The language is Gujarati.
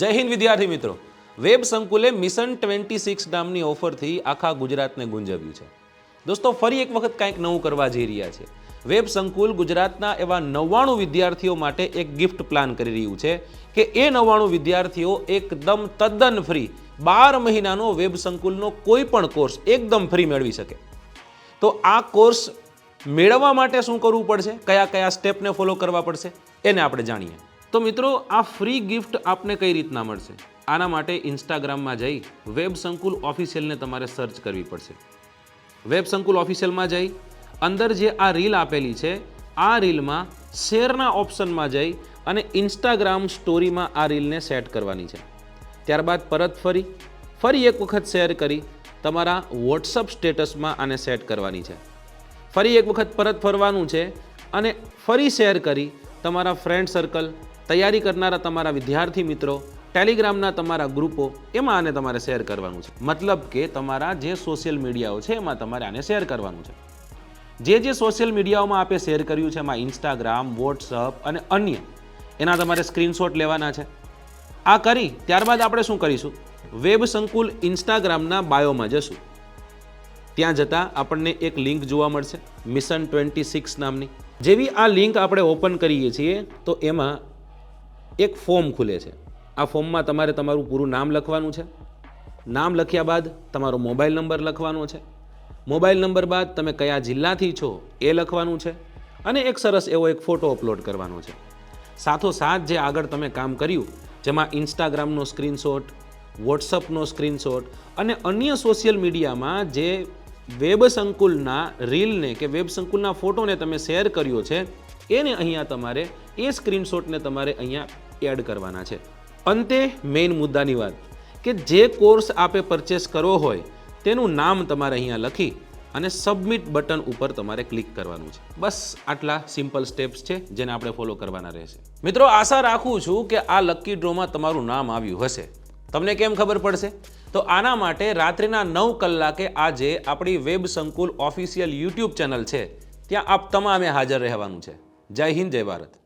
જય હિન્દ વિદ્યાર્થી મિત્રો. વેબ સંકુલે મિશન ટ્વેન્ટી સિક્સ નામની ઓફરથી આખા ગુજરાતને ગુંજવ્યું છે. દોસ્તો, ફરી એક વખત કાંઈક નવું કરવા જઈ રહ્યા છે. વેબ સંકુલ ગુજરાતના એવા નવ્વાણું વિદ્યાર્થીઓ માટે એક ગિફ્ટ પ્લાન કરી રહ્યું છે કે એ નવ્વાણું વિદ્યાર્થીઓ એકદમ તદ્દન ફ્રી બાર મહિનાનો વેબ સંકુલનો કોઈ પણ કોર્સ એકદમ ફ્રી મેળવી શકે. તો આ કોર્સ મેળવવા માટે શું કરવું પડશે? કયા કયા સ્ટેપને ફોલો કરવા પડશે? એને આપણે જાણીએ. તો મિત્રો, આ ફ્રી ગિફ્ટ આપને કઈ રીતના મળશે? આના માટે ઇન્સ્ટાગ્રામમાં જઈ વેબ સંકુલ ઓફિશિયલને તમારે સર્ચ કરવી પડશે. વેબ સંકુલ ઓફિશિયલમાં જઈ, અંદર જે આ રીલ આપેલી છે, આ રીલમાં શેરના ઓપ્શનમાં જઈ અને ઇન્સ્ટાગ્રામ સ્ટોરીમાં આ રીલને સેટ કરવાની છે. ત્યારબાદ પરત ફરી ફરી એક વખત શેર કરી તમારા વોટ્સઅપ સ્ટેટસમાં આને સેટ કરવાની છે. ફરી એક વખત પરત ફરવાનું છે અને ફરી શેર કરી તમારા ફ્રેન્ડ સર્કલ તૈયારી કરનારા તમારા વિદ્યાર્થી મિત્રો, ટેલિગ્રામના તમારા ગ્રુપો, એમાં આને તમારે શેર કરવાનું છે. મતલબ કે તમારા જે સોશિયલ મીડિયાઓ છે, એમાં તમારે આને શેર કરવાનું છે. જે જે સોશિયલ મીડિયાઓમાં આપે શેર કર્યું છે, એમાં ઇન્સ્ટાગ્રામ, વોટ્સઅપ અને અન્ય, એના તમારે સ્ક્રીનશોટ લેવાના છે. આ કરી, ત્યારબાદ આપણે શું કરીશું? વેબ સંકુલ ઇન્સ્ટાગ્રામના બાયોમાં જશું. ત્યાં જતાં આપણને એક લિંક જોવા મળશે, મિશન ટ્વેન્ટી સિક્સ નામની. જેવી આ લિંક આપણે ઓપન કરીએ છીએ, તો એમાં એક ફોર્મ ખુલે છે. આ ફોર્મમાં તમારે તમારું પૂરું નામ લખવાનું છે. નામ લખ્યા બાદ તમારો મોબાઈલ નંબર લખવાનો છે. મોબાઈલ નંબર બાદ તમે કયા જિલ્લાથી છો એ લખવાનું છે અને એક સરસ એવો એક ફોટો અપલોડ કરવાનો છે. સાથોસાથ જે આગળ તમે કામ કર્યું, જેમાં ઇન્સ્ટાગ્રામનો સ્ક્રીનશોટ વોટ્સઅપનો સ્ક્રીનશોટ અને અન્ય સોશિયલ મીડિયામાં જે વેબ સંકુલના રીલને કે વેબ સંકુલના ફોટોને તમે શેર કર્યો છે, એને અહીંયા તમારે એ સ્ક્રીનશોટને તમારે અહીંયા એડ કરવાના છે. અંતે મેઇન મુદ્દાની વાત કે જે કોર્સ આપે પરચેસ કરવો હોય તેનું નામ તમારે અહીંયા લખી અને સબમિટ બટન ઉપર તમારે ક્લિક કરવાનું છે. બસ આટલા સિમ્પલ સ્ટેપ્સ છે જેને આપણે ફોલો કરવાના રહેશે. મિત્રો, આશા રાખું છું કે આ લકી ડ્રોમાં તમારું નામ આવ્યું હશે. તમને કેમ ખબર પડશે? તો આના માટે રાત્રિના નવ કલાકે આજે આપણી વેબ સંકુલ ઓફિશિયલ યુટ્યુબ ચેનલ છે. ત્યાં આપ તમામે હાજર રહેવાનું છે. જય હિન્દ, જય ભારત.